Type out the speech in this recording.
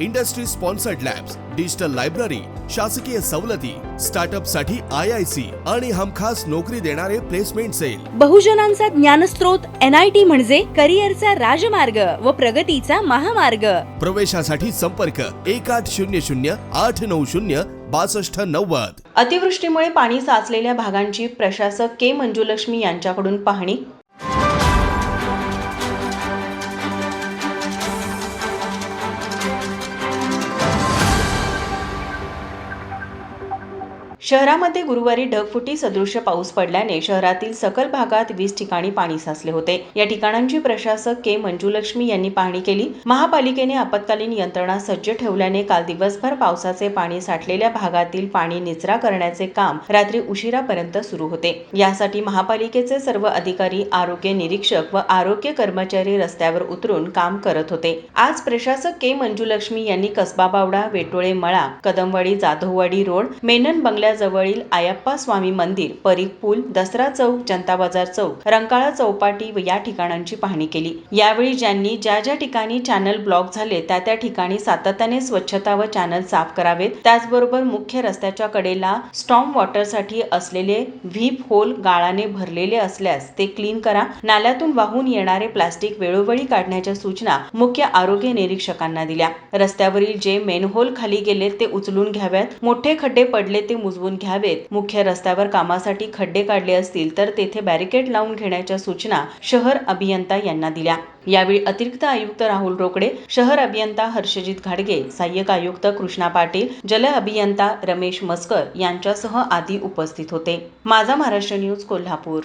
industry sponsored labs digital library शासकीय सवलती स्टार्टअपसाठी I I C आणि हमखास नोकरी देणारे प्लेसमेंट सेल. बहुजनांचा ज्ञानस्रोत एन आय टी म्हणजे करिअरचा राजमार्ग व प्रगतीचा महामार्ग. प्रवेशासाठी संपर्क एक आठ शून्य शून्य आठ नऊ शून्य बासष्ट नव्वद. अतिवृष्टीमुळे पाणी साचलेल्या भागांची प्रशासक के मंजुलक्ष्मी यांच्याकडून पाहणी शहरामध्ये गुरुवारी ढगफुटी सदृश पाऊस पडल्याने शहरातील सकल भागात वीस ठिकाणी पाणी साचले होते. या ठिकाणांची प्रशासक के. मंजुलक्ष्मी यांनी पाहणी केली. महापालिकेने आपत्कालीन यंत्रणा सज्ज ठेवल्याने काल दिवसभर पावसाचे पाणी साठलेल्या भागातील पाणी निचरा करण्याचे काम रात्री उशिरापर्यंत सुरू होते. यासाठी महापालिकेचे सर्व अधिकारी आरोग्य निरीक्षक व आरोग्य कर्मचारी रस्त्यावर उतरून काम करत होते. आज प्रशासक के. मंजुलक्ष्मी यांनी कसबा बावडा वेटोळे मळा कदमवाडी जाधववाडी रोड मेनन बंगल्याजवळील आयप्पा स्वामी मंदिर परीख पूल दसरा चौक जनता बाजार चौक रंकाळा चौपाटी व या ठिकाणांची पाहणी केली. यावेळी ज्यांनी ज्या ज्या ठिकाणी चॅनल ब्लॉक झाले त्या त्या ठिकाणी सातत्याने स्वच्छता व चॅनल साफ करावेत. त्याचबरोबर मुख्य रस्त्याच्या कडेला स्टॉम वॉटरसाठी असलेले व्हीप होल गाळाने भरलेले असल्यास ते क्लीन करा. नाल्यातून वाहून येणारे प्लास्टिक वेळोवेळी काढण्याच्या सूचना मुख्य आरोग्य निरीक्षकांना दिल्या. रस्त्यावरील जे मेनहोल खाली गेले ते उचलून घ्याव्यात. मोठे खड्डे पडले ते मुजवून घ्यावेत. मुख्य रस्त्यावर कामासाठी खड्डे काढले असतील तर तेथे बॅरिकेड लावून घेण्याच्या सूचना शहर अभियंता यांना दिल्या. यावेळी अतिरिक्त आयुक्त राहुल रोकडे शहर अभियंता हर्षजित घाडगे सहाय्यक आयुक्त कृष्णा पाटील जल अभियंता रमेश मस्कर यांच्यासह आदी उपस्थित होते. माझा महाराष्ट्र न्यूज कोल्हापूर.